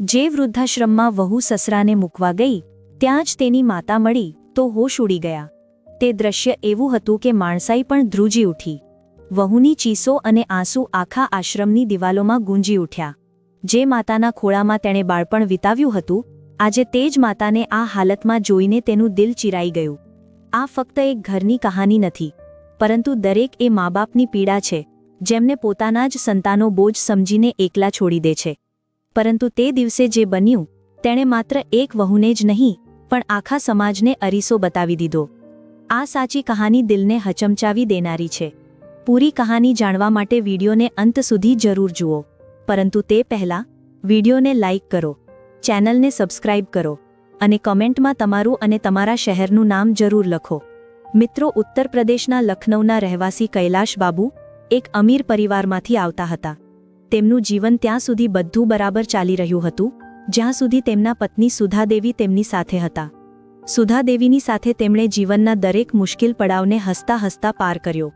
જે વૃદ્ધાશ્રમમાં વહુ સસરાને મૂકવા ગઈ, ત્યાં જ તેની માતા મળી, તો હોશ ઉડી ગયા. તે દ્રશ્ય એવું હતું કે માણસાઈ પણ ધ્રુજી ઉઠી. વહુની ચીસો અને આંસુ આખા આશ્રમની દિવાલોમાં ગુંજી ઉઠ્યા. જે માતાના ખોળામાં તેણે બાળપણ વિતાવ્યું હતું, આજે તે જ માતાને આ હાલતમાં જોઈને તેનું દિલ ચિરાઈ ગયું. આ ફક્ત એક ઘરની કહાની નથી, પરંતુ દરેક એ મા બાપની પીડા છે, જેમને પોતાના જ સંતાનો બોજ સમજીને એકલા છોડી દે છે. પરંતુ તે દિવસે જે બન્યું, તેણે માત્ર એક વહુને જ નહીં, પણ આખા સમાજને અરીસો બતાવી દીધો. આ સાચી કહાની દિલને હચમચાવી દેનારી છે. પૂરી કહાની જાણવા માટે વિડીયોને અંત સુધી જરૂર જુઓ. પરંતુ તે પહેલાં, વિડીયોને લાઇક કરો. ચેનલને સબસ્ક્રાઇબ કરો. અને કમેન્ટમાં તમારું અને તમારા શહેરનું નામ જરૂર લખો. મિત્રો, ઉત્તર પ્રદેશના લખનૌના રહેવાસી કૈલાશ બાબુ, એક અમીર પરિવારમાંથી આવતા હતા. તેમનું જીવન ત્યાં સુધી બધું બરાબર ચાલી રહ્યું હતું, જ્યાં સુધી તેમના પત્ની સુધાદેવી તેમની સાથે હતા. સુધાદેવીની સાથે તેમણે જીવનના દરેક મુશ્કેલ પડાવને હસતા હસતા પાર કર્યો.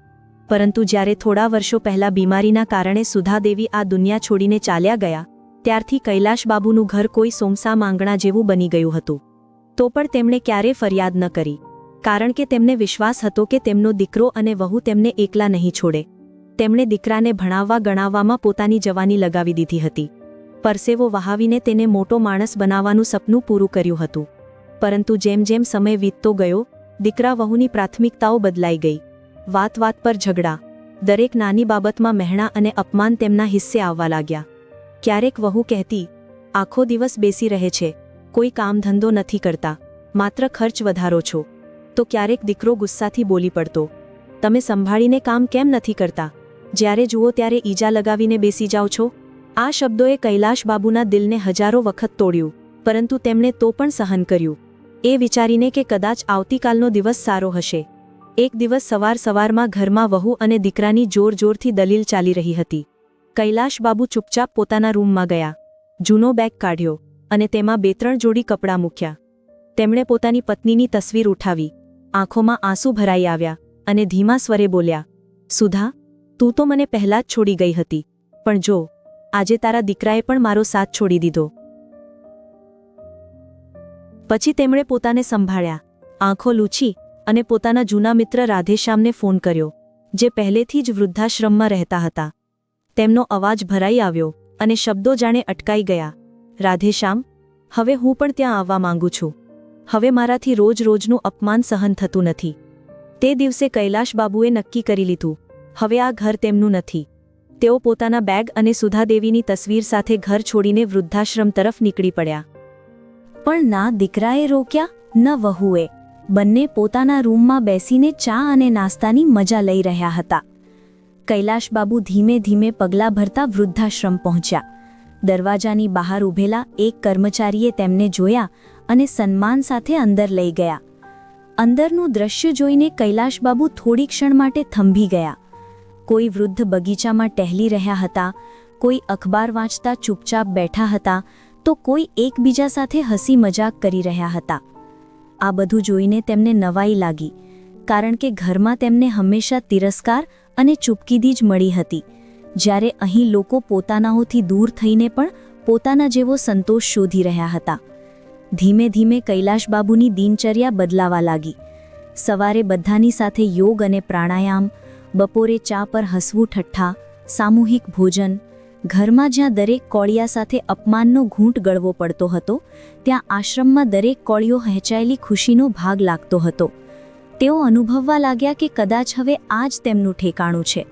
પરંતુ જ્યારે થોડા વર્ષો પહેલા બીમારીના કારણે સુધાદેવી આ દુનિયા છોડીને ચાલ્યા ગયા, ત્યારથી કૈલાશબાબુનું ઘર કોઈ સોમસા માંગણા જેવું બની ગયું હતું. તો પણ તેમણે ક્યારે ફરિયાદ ન કરી, કારણ કે તેમને વિશ્વાસ હતો કે તેમનો દીકરો અને વહુ તેમને એકલા નહીં છોડે. તેમણે દીકરાને ભણાવવા ગણાવવામાં પોતાની જવાની લગાવી દીધી હતી. પરસેવો વહાવીને તેને મોટો માણસ બનાવવાનું સપનું પૂરું કર્યું હતું. પરંતુ જેમ જેમ સમય વીતતો ગયો, દીકરા વહુની પ્રાથમિકતાઓ બદલાઈ ગઈ. વાત વાત પર ઝઘડા. દરેક નાની બાબતમાં મહેણા અને અપમાન તેમના હિસ્સે આવવા લાગ્યા. ક્યારેક વહુ કહેતી, આખો દિવસ બેસી રહે છે. કોઈ કામ ધંધો નથી કરતા. માત્ર ખર્ચ વધારો છો. તો ક્યારેક દીકરો ગુસ્સાથી બોલી પડતો, તમે સંભાળીને કામ કેમ નથી કરતા? જ્યારે જુઓ ત્યારે ઈજા લગાવીને બેસી જાઓ છો? આ શબ્દોએ કૈલાશ બાબુના દિલને હજારો વખત તોડ્યું, પરંતુ તેમણે તો પણ સહન કર્યું. એ વિચારીને કે કદાચ આવતીકાલનો દિવસ સારો હશે. એક દિવસ સવાર સવારમાં ઘરમાં વહુ અને દીકરાની જોર જોરથી દલીલ ચાલી રહી હતી. કૈલાશ બાબુ ચૂપચાપ પોતાના રૂમમાં ગયા. જૂનો બેગ કાઢ્યો અને તેમાં બે ત્રણ જોડી કપડાં મૂક્યા. તેમણે પોતાની પત્નીની તસવીર ઉઠાવી. આંખોમાં આંસુ ભરાઈ આવ્યા અને ધીમા સ્વરે બોલ્યા, સુધા તું તો મને પહેલાં જ છોડી ગઈ હતી. પણ જો, આજે તારા દીકરાએ પણ મારો સાથ છોડી દીધો. પછી તેમણે પોતાને સંભાળ્યા. આંખો લૂછી અને પોતાના જૂના મિત્ર રાધેશ્યામને ફોન કર્યો, જે પહેલેથી જ વૃદ્ધાશ્રમમાં રહેતા હતા. તેમનો અવાજ ભરાઈ આવ્યો અને શબ્દો જાણે અટકાઈ ગયા. રાધેશ્યામ, હવે હું પણ ત્યાં આવવા માંગુ છું. હવે મારાથી રોજ રોજનું અપમાન સહન થતું નથી. તે દિવસે કૈલાશ બાબુએ નક્કી કરી લીધું હવે આ ઘર તેમનું નથી. તેઓ પોતાના બેગ અને સુધાદેવીની તસવીર સાથે ઘર છોડીને વૃદ્ધાશ્રમ તરફ નીકળી પડ્યા. પણ ના દીકરાએ રોક્યા, ન વહુએ. બંને પોતાના રૂમમાં બેસીને ચા અને નાસ્તાની મજા લઈ રહ્યા હતા. કૈલાશબાબુ ધીમે ધીમે પગલાં ભરતા વૃદ્ધાશ્રમ પહોંચ્યા. દરવાજાની બહાર ઊભેલા એક કર્મચારીએ તેમને જોયા અને સન્માન સાથે અંદર લઈ ગયા. અંદરનું દ્રશ્ય જોઈને કૈલાશબાબુ થોડી ક્ષણ માટે થંભી ગયા. કોઈ વૃદ્ધ બગીચામાં ટહેલી રહ્યા હતા, કોઈ અખબાર વાંચતા ચૂપચાપ બેઠા હતા, તો કોઈ એકબીજા સાથે હસી મજાક કરી રહ્યા હતા. આ બધું જોઈને તેમને નવાઈ લાગી, કારણ કે ઘરમાં તેમને હંમેશા તિરસ્કાર અને ચૂપકીદી જ મળી હતી. જ્યારે અહીં લોકો પોતાનાઓથી દૂર થઈને પણ પોતાના જેવો સંતોષ શોધી રહ્યા હતા. ધીમે ધીમે કૈલાશબાબુની દિનચર્યા બદલાવા લાગી. સવારે બધાની સાથે યોગ અને પ્રાણાયામ બપોરે ચા પર હસવું ઠઠ્ઠા, સામૂહિક ભોજન, ઘરમાં જ્યાં દરેક કોળિયા સાથે અપમાનનો ઘૂંટ ગળવો પડતો હતો, ત્યાં આશ્રમમાં દરેક કોળીઓ વહેંચાયેલી ખુશીનો ભાગ લાગતો હતો. તેઓ અનુભવવા લાગ્યા કે કદાચ હવે આ જ તેમનું ઠેકાણું છે.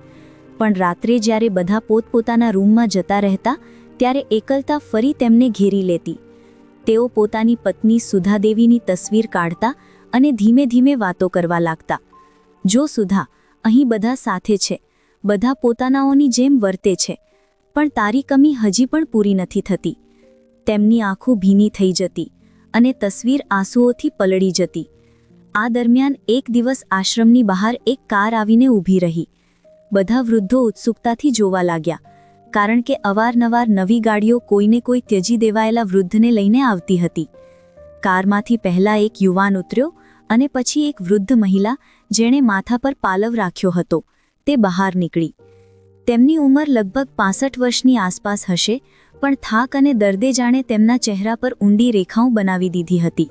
પણ રાત્રે જ્યારે બધા પોતપોતાના રૂમમાં જતા રહેતા, ત્યારે એકલતા ફરી તેમને ઘેરી લેતી. તેઓ પોતાની પત્ની સુધાદેવીની તસવીર કાઢતા અને ધીમે ધીમે વાતો કરવા લાગતા. જો સુધા અહીં બધા સાથે છે. બધા પોતાનાઓની જેમ વર્તે છે. પણ તારી કમી હજી પણ પૂરી નથી થતી. તેમની આંખો ભીની થઈ જતી અને તસવીર આંસુઓથી પલળી જતી. આ દરમિયાન એક દિવસ આશ્રમની બહાર એક કાર આવીને ઊભી રહી. બધા વૃદ્ધો ઉત્સુકતાથી જોવા લાગ્યા, કારણ કે અવારનવાર નવી ગાડીઓ કોઈને કોઈ ત્યજી દેવાયેલા વૃદ્ધને લઈને આવતી હતી. કારમાંથી પહેલા એક યુવાન ઉતર્યો અને પછી એક વૃદ્ધ મહિલા જેણે માથા પર પાલવ રાખ્યો હતો. તે બહાર નીકળી. તેમની ઉંમર લગભગ પાસઠ વર્ષની આસપાસ હશે, પણ થાક અને દર્દે જાણે તેમના ચહેરા પર ઊંડી રેખાઓ બનાવી દીધી હતી.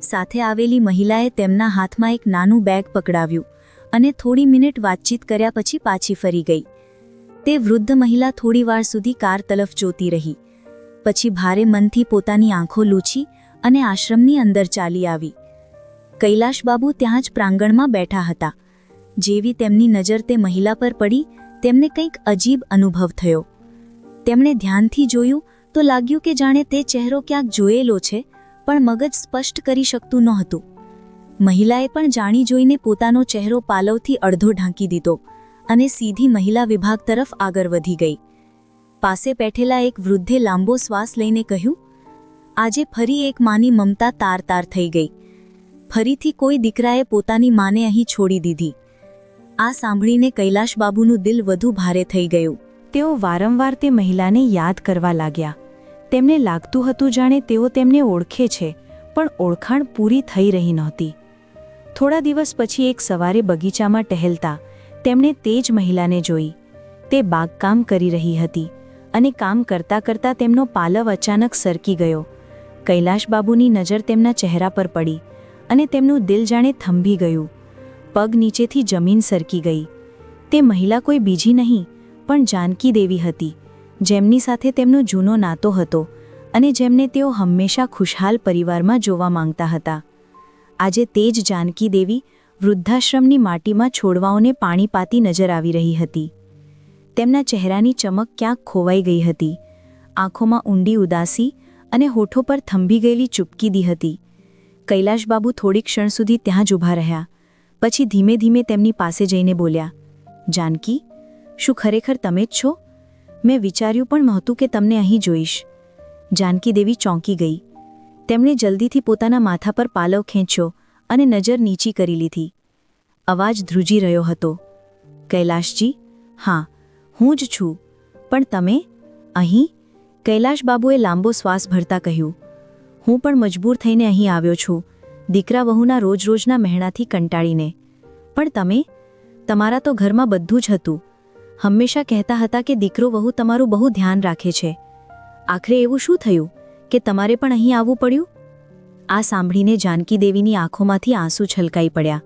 સાથે આવેલી મહિલાએ તેમના હાથમાં એક નાનું બેગ પકડાવ્યું અને થોડી મિનિટ વાતચીત કર્યા પછી પાછી ફરી ગઈ. તે વૃદ્ધ મહિલા થોડીવાર સુધી કાર તરફ જોતી રહી. પછી ભારે મનથી પોતાની આંખો લૂછી અને આશ્રમની અંદર ચાલી આવી. કૈલાશબાબુ ત્યાં જ પ્રાંગણમાં બેઠા હતા. જેવી તેમની નજર તે મહિલા પર પડી, તેમને કંઈક અજીબ અનુભવ થયો. તેમણે ધ્યાનથી જોયું તો લાગ્યું કે જાણે તે ચહેરો ક્યાંક જોયેલો છે, પણ મગજ સ્પષ્ટ કરી શકતું નહોતું. મહિલાએ પણ જાણી જોઈને પોતાનો ચહેરો પાલવથી અડધો ઢાંકી દીધો અને સીધી મહિલા વિભાગ તરફ આગળ વધી ગઈ. પાસે બેઠેલા એક વૃદ્ધે લાંબો શ્વાસ લઈને કહ્યું, આજે ફરી એક માની મમતા તાર તાર થઈ ગઈ. ફરીથી કોઈ દીકરાએ પોતાની માને અહીં છોડી દીધી. આ સાંભળીને કૈલાશબાબુનું દિલ વધુ ભારે થઈ ગયું. તેઓ વારંવાર તે મહિલાને યાદ કરવા લાગ્યા. તેમને લાગતું હતું જાણે તેઓ તેમને ઓળખે છે, પણ ઓળખાણ પૂરી થઈ રહી નહોતી. થોડા દિવસ પછી એક સવારે બગીચામાં ટહેલતા તેમણે તે જ મહિલાને જોઈ. તે બાગકામ કરી રહી હતી અને કામ કરતા કરતા તેમનો પાલવ અચાનક સરકી ગયો. કૈલાશબાબુની નજર તેમના ચહેરા પર પડી. અને તેમનું દિલ જાણે થંભી ગયું. પગ નીચેથી જમીન સરકી ગઈ. તે મહિલા કોઈ બીજી નહીં, પણ જાનકી દેવી હતી. જેમની સાથે તેમનો જૂનો નાતો હતો અને જેમને તેઓ હંમેશા ખુશહાલ પરિવારમાં જોવા માંગતા હતા. આજે તે જ જાનકી દેવી વૃદ્ધાશ્રમની માટીમાં છોડવાઓને પાણી પાતી નજર આવી રહી હતી. તેમના ચહેરાની ચમક ક્યાંક ખોવાઈ ગઈ હતી. આંખોમાં ઊંડી ઉદાસી અને હોઠો પર થંભી ગયેલી ચૂપકીદી હતી. કૈલાશબાબુ થોડી ક્ષણ સુધી ત્યાં જ ઊભા રહ્યા. પછી ધીમે ધીમે તેમની પાસે જઈને બોલ્યા, જાનકી, શું ખરેખર તમે જ છો? મેં વિચાર્યું પણ નહોતું કે તમને અહીં જોઈશ. જાનકી દેવી ચોંકી ગઈ. તેમણે જલ્દીથી પોતાના માથા પર પાલવ ખેંચ્યો અને નજર નીચી કરી લીધી. અવાજ ધ્રુજી રહ્યો હતો, કૈલાશજી, હા, હું જ છું. પણ તમે, અહીં? કૈલાશબાબુએ લાંબો શ્વાસ ભરતા કહ્યું હું પણ મજબૂર થઈને અહીં આવ્યો છું. દીકરા વહુના રોજ રોજના મહેણાથી કંટાળીને. પણ તમે? તમારા તો ઘરમાં બધું જ હતું. હંમેશા કહેતા હતા કે દીકરો વહુ તમારું બહુ ધ્યાન રાખે છે. આખરે એવું શું થયું? કે તમારે પણ અહીં આવવું પડ્યું? આ સાંભળીને જાનકી દેવીની આંખોમાંથી આંસુ છલકાઈ પડ્યા.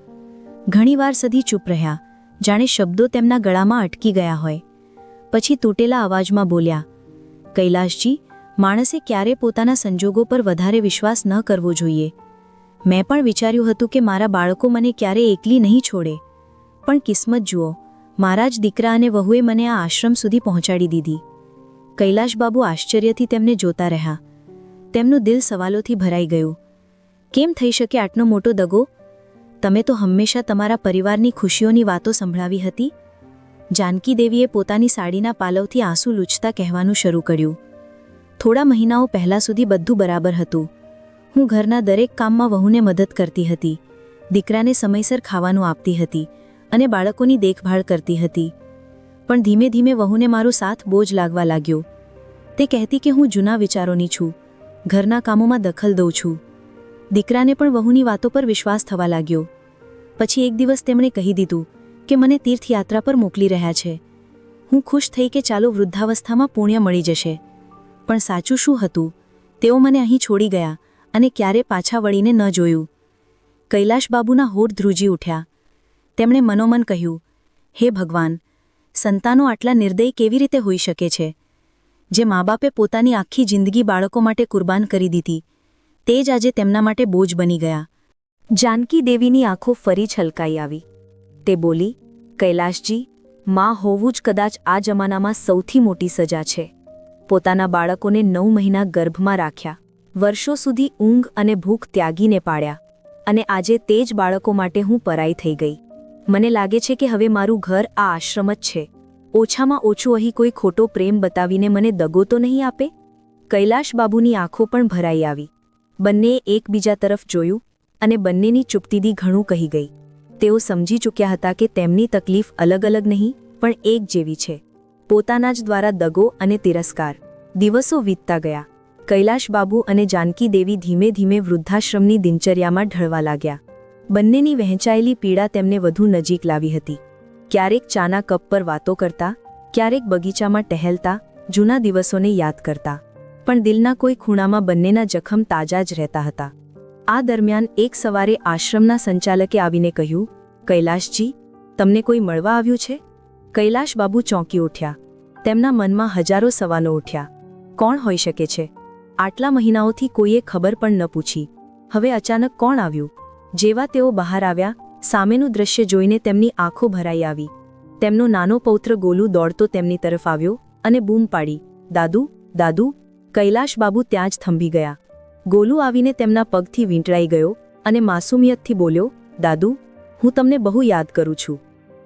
ઘણીવાર સધી ચૂપ રહ્યા. જાણે શબ્દો તેમના ગળામાં અટકી ગયા હોય. પછી તૂટેલા અવાજમાં બોલ્યા, કૈલાશજી માણસે ક્યારે પોતાના સંજોગો પર વધારે વિશ્વાસ ન કરવો જોઈએ. મેં પણ વિચાર્યું હતું કે મારા બાળકો મને ક્યારે એકલી નહીં છોડે. પણ કિસ્મત જુઓ, મારા જ દીકરા અને વહુએ મને આ આશ્રમ સુધી પહોંચાડી દીધી. કૈલાશબાબુ આશ્ચર્યથી તેમને જોતા રહ્યા. તેમનું દિલ સવાલોથી ભરાઈ ગયું. કેમ થઈ શકે આટલો મોટો દગો? તમે તો હંમેશા તમારા પરિવારની ખુશીઓની વાતો સંભળાવી હતી. જાનકી દેવીએ પોતાની સાડીના પાલવથી આંસુ લૂછતા કહેવાનું શરૂ કર્યું. થોડા મહિનાઓ પહેલાં સુધી બધું બરાબર હતું. હું ઘરના દરેક કામમાં વહુને મદદ કરતી હતી. દીકરાને સમયસર ખાવાનું આપતી હતી અને બાળકોની દેખભાળ કરતી હતી. પણ ધીમે ધીમે વહુને મારો સાથ બોજ લાગવા લાગ્યો. તે કહેતી કે હું જૂના વિચારોની છું. ઘરના કામોમાં દખલ દઉં છું. દીકરાને પણ વહુની વાતો પર વિશ્વાસ થવા લાગ્યો. પછી એક દિવસ તેમણે કહી દીધું કે મને તીર્થયાત્રા પર મોકલી રહ્યા છે. હું ખુશ થઈ કે ચાલો વૃદ્ધાવસ્થામાં પુણ્ય મળી જશે. પણ સાચું શું હતું? તેઓ મને અહીં છોડી ગયા અને ક્યારે પાછા વળીને ન જોયું. કૈલાશબાબુના હોઠ ધ્રુજી ઉઠ્યા. તેમણે મનોમન કહ્યું, હે ભગવાન, સંતાનો આટલા નિર્દય કેવી રીતે હોઈ શકે છે? જે મા બાપે પોતાની આખી જિંદગી બાળકો માટે કુરબાન કરી દીધી, તે જ આજે તેમના માટે બોજ બની ગયા. જાનકી દેવીની આંખો ફરી છલકાઈ આવી. તે બોલી, કૈલાશજી, માં હોવું જ કદાચ આ જમાનામાં સૌથી મોટી સજા છે. પોતાના બાળકોને નવ મહિના ગર્ભમાં રાખ્યા. વર્ષો સુધી ઊંઘ અને ભૂખ ત્યાગીને પાડ્યા. અને આજે તે જ બાળકો માટે હું પરાઈ થઈ ગઈ. મને લાગે છે કે હવે મારું ઘર આ આશ્રમ જ છે. ઓછામાં ઓછું અહીં કોઈ ખોટો પ્રેમ બતાવીને મને દગો તો નહીં આપે? કૈલાશબાબુની આંખો પણ ભરાઈ આવી. બંનેએ એકબીજા તરફ જોયું અને બંનેની ચૂપતીદી ઘણું કહી ગઈ. તેઓ સમજી ચૂક્યા હતા કે તેમની તકલીફ અલગ અલગ નહીં, પણ એક જેવી છે. પોતાના જ દ્વારા દગો અને તિરસ્કાર દિવસો વીતતા ગયા. કૈલાશબાબુ અને જાનકી દેવી ધીમે ધીમે વૃદ્ધાશ્રમની દિનચર્યામાં ઢળવા લાગ્યા. બંનેની વહેંચાયેલી પીડા તેમને વધુ નજીક લાવી હતી. ક્યારેક ચાના કપ પર વાતો કરતા, ક્યારેક બગીચામાં ટહેલતા, જૂના દિવસોને યાદ કરતા. પણ દિલના કોઈ ખૂણામાં બંનેના જખમ તાજા જ રહેતા હતા. આ દરમિયાન એક સવારે આશ્રમના સંચાલકે આવીને કહ્યું, કૈલાશજી, તમને કોઈ મળવા આવ્યું છે? કૈલાશ બાબુ ચોંકી ઉઠ્યા. તેમના મનમાં હજારો સવાલો ઉઠ્યા. કોણ હોઈ શકે છે? આટલા મહિનાઓથી કોઈએ ખબર પણ ન પૂછી. હવે અચાનક કોણ આવ્યું? જેવા તેઓ બહાર આવ્યા, સામેનું દ્રશ્ય જોઈને તેમની આંખો ભરાઈ આવી. તેમનો નાનો પૌત્ર ગોલુ દોડતો તેમની તરફ આવ્યો અને બૂમ પાડી. દાદુ દાદુ, કૈલાશ બાબુ ત્યાં જ થંભી ગયા. ગોલુ આવીને તેમના પગથી વીંટળાઈ ગયો અને માસુમિયતથી બોલ્યો, દાદુ, હું તમને બહુ યાદ કરું છું.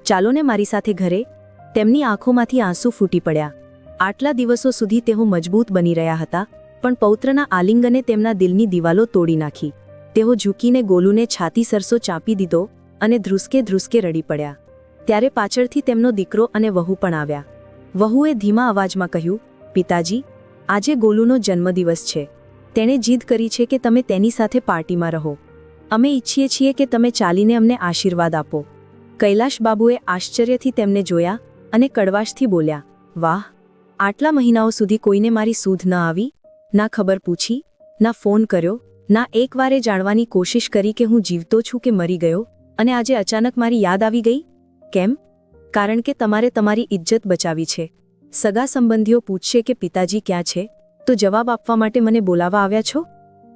ચાલો ને મારી સાથે ઘરે તેમની આંખોમાંથી આંસુ ફૂટી પડ્યા. આટલા દિવસો સુધી તેઓ મજબૂત બની રહ્યા હતા, પણ પૌત્રના આલિંગને તેમના દિલની દિવાલો તોડી નાખી. તેઓ ઝૂકીને ગોલુને છાતી સરસો ચાંપી દીધો અને ધ્રુસકે ધ્રુસકે રડી પડ્યા. ત્યારે પાછળથી તેમનો દીકરો અને વહુ પણ આવ્યા. વહુએ ધીમા અવાજમાં કહ્યું, પિતાજી, આજે ગોલુનો જન્મદિવસ છે. તેણે જીદ કરી છે કે તમે તેની સાથે પાર્ટીમાં રહો. અમે ઈચ્છીએ છીએ કે તમે ચાલીને અમને આશીર્વાદ આપો. કૈલાશ બાબુએ આશ્ચર્યથી તેમને જોયા અને કડવાશથી બોલ્યા, વાહ, આટલા મહિનાઓ સુધી કોઈને મારી સૂધ ન આવી? ના ખબર પૂછી, ના ફોન કર્યો, ના એકવારે જાણવાની કોશિશ કરી કે હું જીવતો છું કે મરી ગયો, અને આજે અચાનક મારી યાદ આવી ગઈ? કેમ? કારણ કે તમારે તમારી ઇજ્જત બચાવી છે. સગા સંબંધીઓ પૂછશે કે પિતાજી ક્યાં છે? તો જવાબ આપવા માટે મને બોલાવા આવ્યા છો?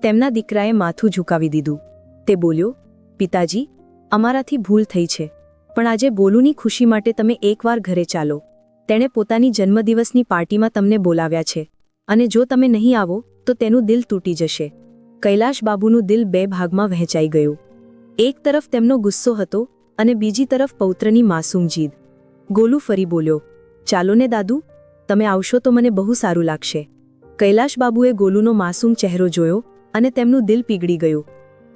તેમના દીકરાએ માથું ઝુકાવી દીધું. તે બોલ્યો, પિતાજી, અમારાથી ભૂલ થઈ છે. પણ આજે બોલુની ખુશી માટે તમે એકવાર ઘરે ચાલો. તેણે પોતાની જન્મદિવસની પાર્ટીમાં તમને બોલાવ્યા છે. અને જો તમે નહીં આવો, તો તેનું દિલ તૂટી જશે. કૈલાશ બાબુનું દિલ બે ભાગમાં વહેંચાઈ ગયું. એક તરફ તેમનો ગુસ્સો હતો અને બીજી તરફ પૌત્રની માસૂમ જીદ. ગોલુ ફરી બોલ્યો, ચાલો ને દાદુ, તમે આવશો તો મને બહુ સારું લાગશે. કૈલાશ બાબુએ ગોલુનો માસૂમ ચહેરો જોયો અને તેમનું દિલ પીગળી ગયું.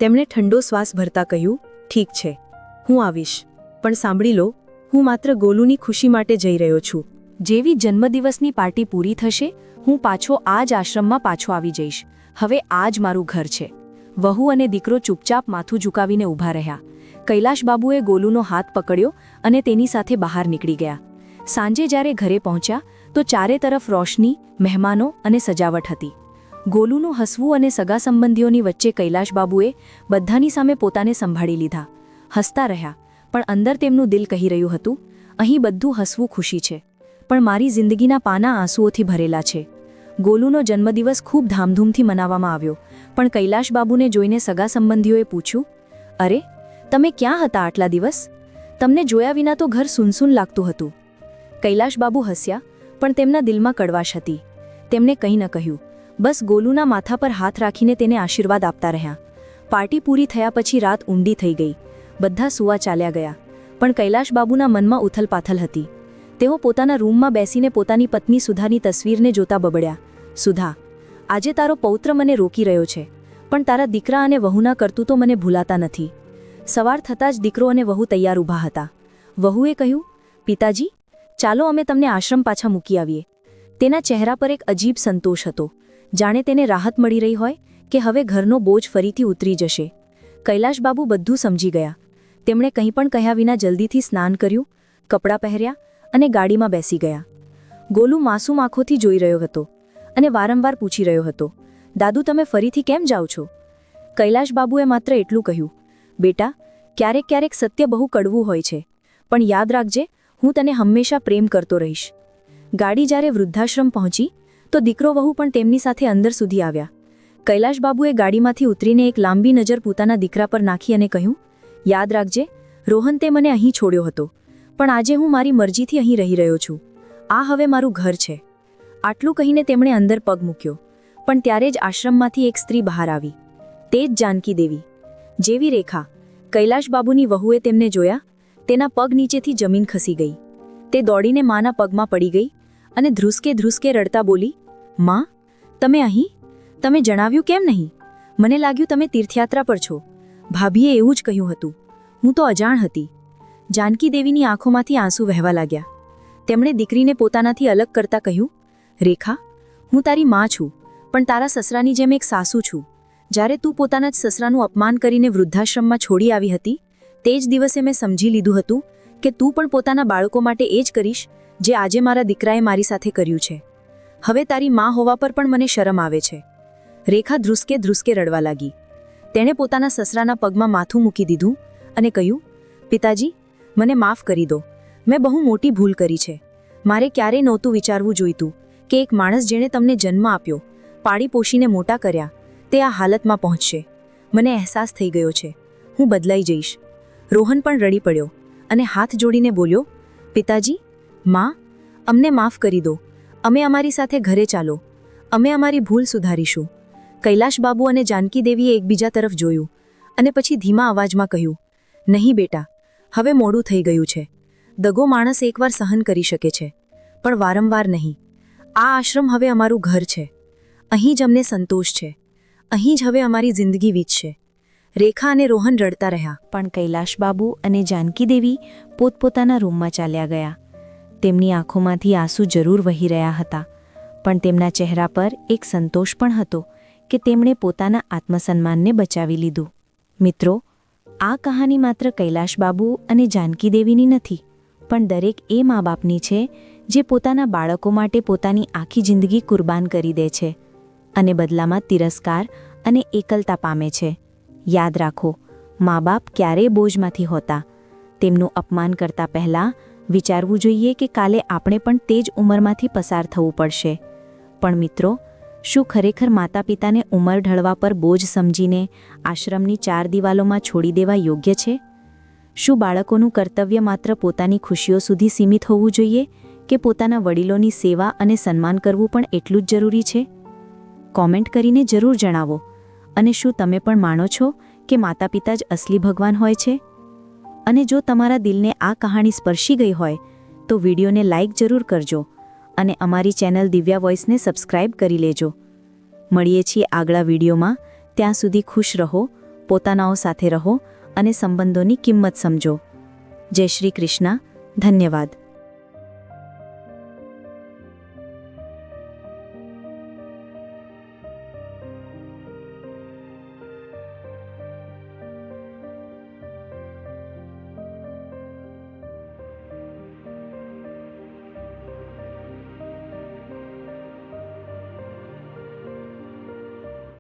તેમણે ઠંડો શ્વાસ ભરતા કહ્યું, ઠીક છે, હું આવીશ. પણ સાંભળી લો, હું માત્ર ગોલુની ખુશી માટે જઈ રહ્યો છું. જેવી જન્મદિવસની પાર્ટી પૂરી થશે, હું પાછો આ જ આશ્રમમાં પાછો આવી જઈશ. હવે આ જ મારું ઘર છે. વહુ અને દીકરો ચૂપચાપ માથું ઝુકાવીને ઊભા રહ્યા. કૈલાશબાબુએ ગોલુનો હાથ પકડ્યો અને તેની સાથે બહાર નીકળી ગયા. સાંજે જ્યારે ઘરે પહોંચ્યા, તો ચારે તરફ રોશની, મહેમાનો અને સજાવટ હતી. ગોલુનું હસવું અને સગા સંબંધીઓની વચ્ચે કૈલાશબાબુએ બધાની સામે પોતાને સંભાળી લીધા. હસતા રહ્યા. પણ અંદર તેમનું દિલ કહી રહ્યું હતું, અહીં બધું હસવું ખુશી છે, પણ મારી જિંદગીના પાના આંસુઓથી ભરેલા છે. ગોલુનો જન્મદિવસ ખૂબ ધામધૂમથી મનાવવામાં આવ્યો, પણ કૈલાશબાબુને જોઈને સગા સંબંધીઓએ પૂછ્યું, અરે, તમે ક્યાં હતા આટલા દિવસ? તમને જોયા વિના તો ઘર સુનસુન લાગતું હતું. કૈલાશબાબુ હસ્યા, પણ તેમના દિલમાં કડવાશ હતી. તેમણે કંઈ ન કહ્યું. બસ ગોલુના માથા પર હાથ રાખીને તેને આશીર્વાદ આપતા રહ્યા. પાર્ટી પૂરી થયા પછી રાત ઊંડી થઈ ગઈ. બધા સુવા ચાલ્યા ગયા. પણ કૈલાશ બાબુના મનમાં ઉથલપાથલ હતી. તેઓ પોતાના રૂમમાં બેસીને પોતાની પત્ની સુધાની તસવીરને જોતા બબડ્યા. સુધા, આજે તારો પૌત્ર મને રોકી રહ્યો છે, પણ તારા દીકરા અને વહુના કરતું તો મને ભૂલાતા નથી. સવાર થતાં જ દીકરો અને વહુ તૈયાર ઊભા હતા. વહુએ કહ્યું, પિતાજી, ચાલો અમે તમને આશ્રમ પાછા મૂકી આવીએ. તેના ચહેરા પર એક અજીબ સંતોષ હતો. જાણે તેને રાહત મળી રહી હોય કે હવે ઘરનો બોજ ફરીથી ઉતરી જશે. કૈલાશબાબુ બધું સમજી ગયા. તેમણે કંઈ પણ કહ્યા વિના જલ્દીથી સ્નાન કર્યું, કપડાં પહેર્યા અને ગાડીમાં બેસી ગયા. ગોલુ માસૂમ આંખોથી જોઈ રહ્યો હતો અને વારંવાર પૂછી રહ્યો હતો, દાદુ, તમે ફરીથી કેમ જાઓ છો? કૈલાશબાબુએ માત્ર એટલું કહ્યું, બેટા, ક્યારેક ક્યારેક સત્ય બહુ કડવું હોય છે, પણ યાદ રાખજે, હું તને હંમેશા પ્રેમ કરતો રહીશ. ગાડી જ્યારે વૃદ્ધાશ્રમ પહોંચી, તો દીકરો વહુ પણ તેમની સાથે અંદર સુધી આવ્યા. કૈલાશબાબુએ ગાડીમાંથી ઉતરીને એક લાંબી નજર પોતાના દીકરા પર નાખી અને કહ્યું યાદ રાખજે, રોહન તે મને અહીં છોડ્યો હતો, પણ આજે હું મારી મરજીથી અહીં રહી રહ્યો છું. આ હવે મારું ઘર છે. આટલું કહીને તેમણે અંદર પગ મૂક્યો, પણ ત્યારે જ આશ્રમમાંથી એક સ્ત્રી બહાર આવી. તે જ જાનકી દેવી. જેવી રેખા કૈલાશબાબુની વહુએ તેમને જોયા, તેના પગ નીચેથી જમીન ખસી ગઈ. તે દોડીને માના પગમાં પડી ગઈ અને ધ્રુસકે ધ્રુસકે રડતા બોલી, માં, તમે અહીં? તમે જણાવ્યું કેમ નહીં? મને લાગ્યું તમે તીર્થયાત્રા પર છો. ભાભીએ એવું જ કહ્યું હતું. હું તો અજાણ હતી. જાનકી દેવીની આંખોમાંથી આંસુ વહેવા લાગ્યા. તેમણે દીકરીને પોતાનાથી અલગ કરતા કહ્યું, રેખા, હું તારી માં છું, પણ તારા સસરાની જેમ એક સાસુ છું. જ્યારે તું પોતાના જ સસરાનું અપમાન કરીને વૃદ્ધાશ્રમમાં છોડી આવી હતી, તે જ દિવસે મેં સમજી લીધું હતું કે તું પણ પોતાના બાળકો માટે એ જ કરીશ જે આજે મારા દીકરાએ મારી સાથે કર્યું છે. હવે તારી માં હોવા પર પણ મને શરમ આવે છે. રેખા ધ્રુસકે ધ્રુસકે રડવા લાગી. તેણે પોતાના સસરાના પગમાં માથું મૂકી દીધું અને કહ્યું, પિતાજી, મને માફ કરી દો. મેં બહુ મોટી ભૂલ કરી છે. મારે ક્યારેય નહોતું વિચારવું જોઈતું કે એક માણસ જેણે તમને જન્મ આપ્યો, પાળી પોષીને મોટા કર્યા, તે આ હાલતમાં પહોંચશે. મને અહેસાસ થઈ ગયો છે. હું બદલાઈ જઈશ. રોહન પણ રડી પડ્યો અને હાથ જોડીને બોલ્યો, પિતાજી, માં, અમને માફ કરી દો. અમે અમારી સાથે ઘરે ચાલો. અમે અમારી ભૂલ સુધારીશું. કૈલાશ બાબુ અને જાનકી દેવીએ એકબીજા તરફ જોયું અને પછી ધીમા અવાજમાં કહ્યું, નહીં બેટા, હવે મોડું થઈ ગયું છે. દગો માણસ એકવાર સહન કરી શકે છે, પણ વારંવાર નહીં. આ આશ્રમ હવે અમારું ઘર છે. અહીં જ અમને સંતોષ છે. અહીં જ હવે અમારી જિંદગી વીતશે. રેખા અને રોહન રડતા રહ્યા. પણ કૈલાશબાબુ અને જાનકી દેવી પોતપોતાના રૂમમાં ચાલ્યા ગયા. તેમની આંખોમાંથી આંસુ જરૂર વહી રહ્યા હતા, પણ તેમના ચહેરા પર એક સંતોષ પણ હતો કે તેમણે પોતાના આત્મસન્માનને બચાવી લીધું. મિત્રો, આ કહાની માત્ર કૈલાશબાબુ અને જાનકી દેવીની નથી, પણ દરેક એ મા બાપની છે, જે પોતાના બાળકો માટે પોતાની આખી જિંદગી કુરબાન કરી દે છે અને બદલામાં તિરસ્કાર અને એકલતા પામે છે. યાદ રાખો મા બાપ ક્યારેય બોજમાંથી હોતા. તેમનું અપમાન કરતા પહેલાં વિચારવું જોઈએ કે કાલે આપણે પણ તે જ ઉંમરમાંથી પસાર થવું પડશે. પણ મિત્રો શું ખરેખર માતા પિતાને ઉંમર ઢળવા પર બોજ સમજીને આશ્રમની ચાર દિવાલોમાં છોડી દેવા યોગ્ય છે? શું બાળકોનું કર્તવ્ય માત્ર પોતાની ખુશીઓ સુધી સીમિત હોવું જોઈએ કે પોતાના વડીલોની સેવા અને સન્માન કરવું પણ એટલું જ જરૂરી છે? કોમેન્ટ કરીને જરૂર જણાવો. અને શું તમે પણ માનો છો કે માતા પિતા જ અસલી ભગવાન હોય છે? અને જો તમારા દિલને આ કહાણી સ્પર્શી ગઈ હોય તો વિડીયોને લાઇક જરૂર કરજો. અને અમારી ચેનલ દિવ્યા વોઇસને સબસ્ક્રાઇબ કરી લેજો. મળીએ છીએ આગલા વિડીયોમાં. ત્યાં સુધી ખુશ રહો, પોતાનાઓ સાથે રહો અને સંબંધોની કિંમત સમજો. જય શ્રી કૃષ્ણ. ધન્યવાદ.